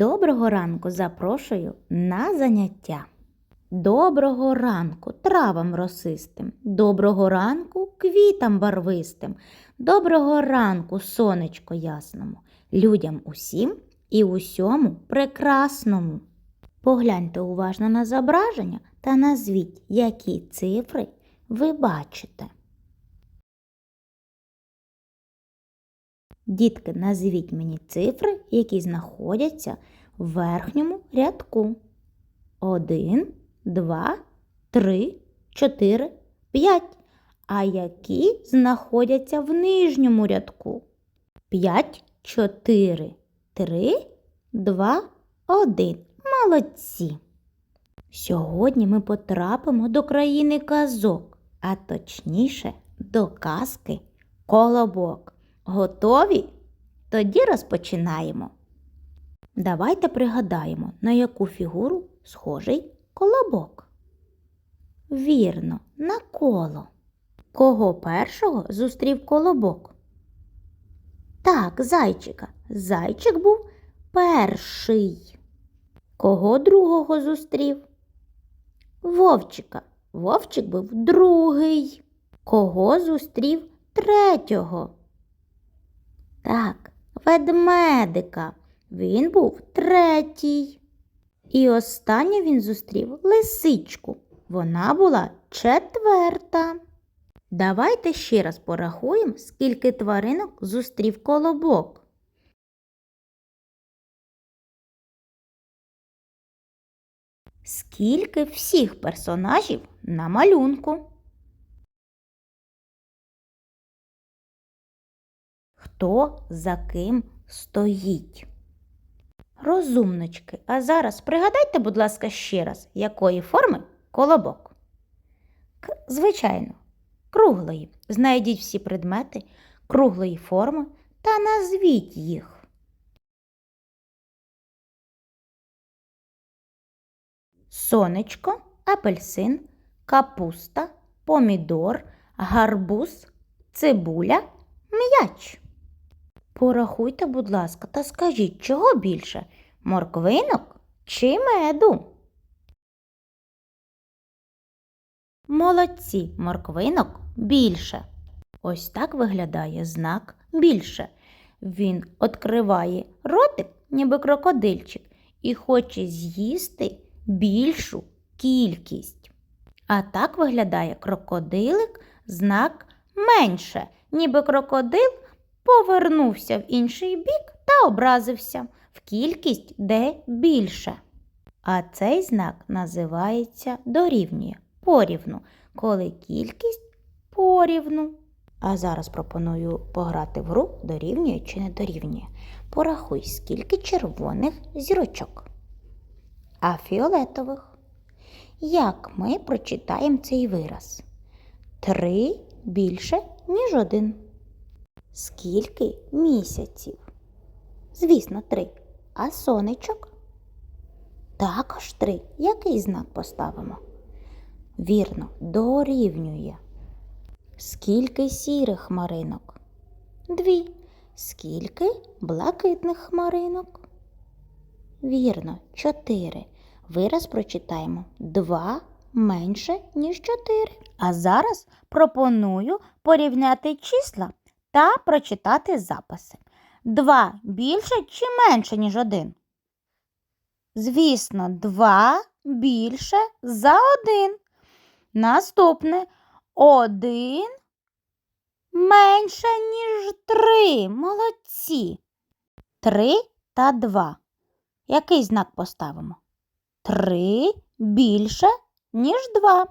Доброго ранку запрошую на заняття. Доброго ранку травам росистим, доброго ранку квітам барвистим, доброго ранку сонечко ясному, людям усім і усьому прекрасному. Погляньте уважно на зображення та назвіть, які цифри ви бачите. Дітки, назвіть мені цифри, які знаходяться в верхньому рядку. Один, два, три, чотири, п'ять. А які знаходяться в нижньому рядку? П'ять, чотири, три, два, один. Молодці. Сьогодні ми потрапимо до країни казок, а точніше до казки Колобок. Готові? Тоді розпочинаємо. Давайте пригадаємо, на яку фігуру схожий колобок. Вірно, на коло. Кого першого зустрів колобок? Так, зайчика. Зайчик був перший. Кого другого зустрів? Вовчика. Вовчик був другий. Кого зустрів третього? Так, ведмедика. Він був третій. І останнє він зустрів лисичку. Вона була четверта. Давайте ще раз порахуємо, скільки тваринок зустрів колобок. Скільки всіх персонажів на малюнку? Хто за ким стоїть? Розумнички, а зараз пригадайте, будь ласка, ще раз, якої форми колобок. К- звичайно, круглої. Знайдіть всі предмети круглої форми та назвіть їх. Сонечко, апельсин, капуста, помідор, гарбуз, цибуля, м'яч. Порахуйте, будь ласка, та скажіть, чого більше морквинок чи меду? Молодці, морквинок більше. Ось так виглядає знак більше. Він відкриває ротик, ніби крокодильчик, і хоче з'їсти більшу кількість. А так виглядає крокодилик, знак менше, ніби крокодил повернувся в інший бік та образився в кількість де більше. А цей знак називається дорівнює порівну, коли кількість порівну. А зараз пропоную пограти в гру дорівнює чи не дорівнює. Порахуй, скільки червоних зірочок, а фіолетових. Як ми прочитаємо цей вираз? Три більше, ніж один. Скільки місяців? Звісно, три. А сонечок? Також три. Який знак поставимо? Вірно, дорівнює. Скільки сірих хмаринок? Дві. Скільки блакитних хмаринок? Вірно, чотири. Вираз прочитаємо два менше, ніж чотири. А зараз пропоную порівняти числа та прочитати записи. Два більше чи менше, ніж один? Звісно, два більше за один. Наступне один менше, ніж три. Молодці. Три та два. Який знак поставимо? Три більше, ніж два.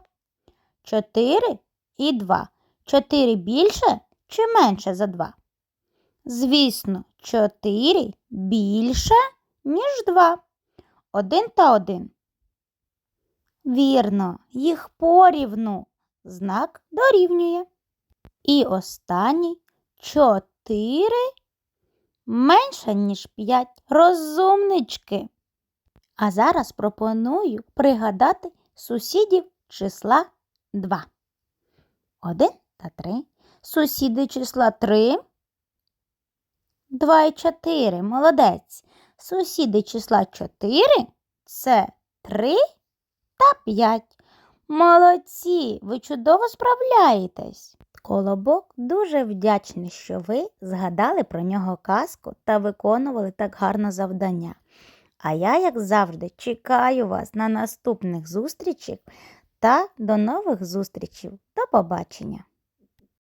Чотири і два. Чотири більше чи менше за два? Звісно, чотири більше, ніж два. Один та один. Вірно, їх порівну. Знак дорівнює. І останній чотири менше, ніж п'ять. Розумнички. А зараз пропоную пригадати сусідів числа 2. 1 та 3. Сусіди числа 3. 2 і 4. Молодець. Сусіди числа 4 це 3 та 5. Молодці, ви чудово справляєтесь. Колобок дуже вдячний, що ви згадали про нього казку та виконували так гарно завдання. А я, як завжди, чекаю вас на наступних зустрічах та до нових зустрічей. До побачення!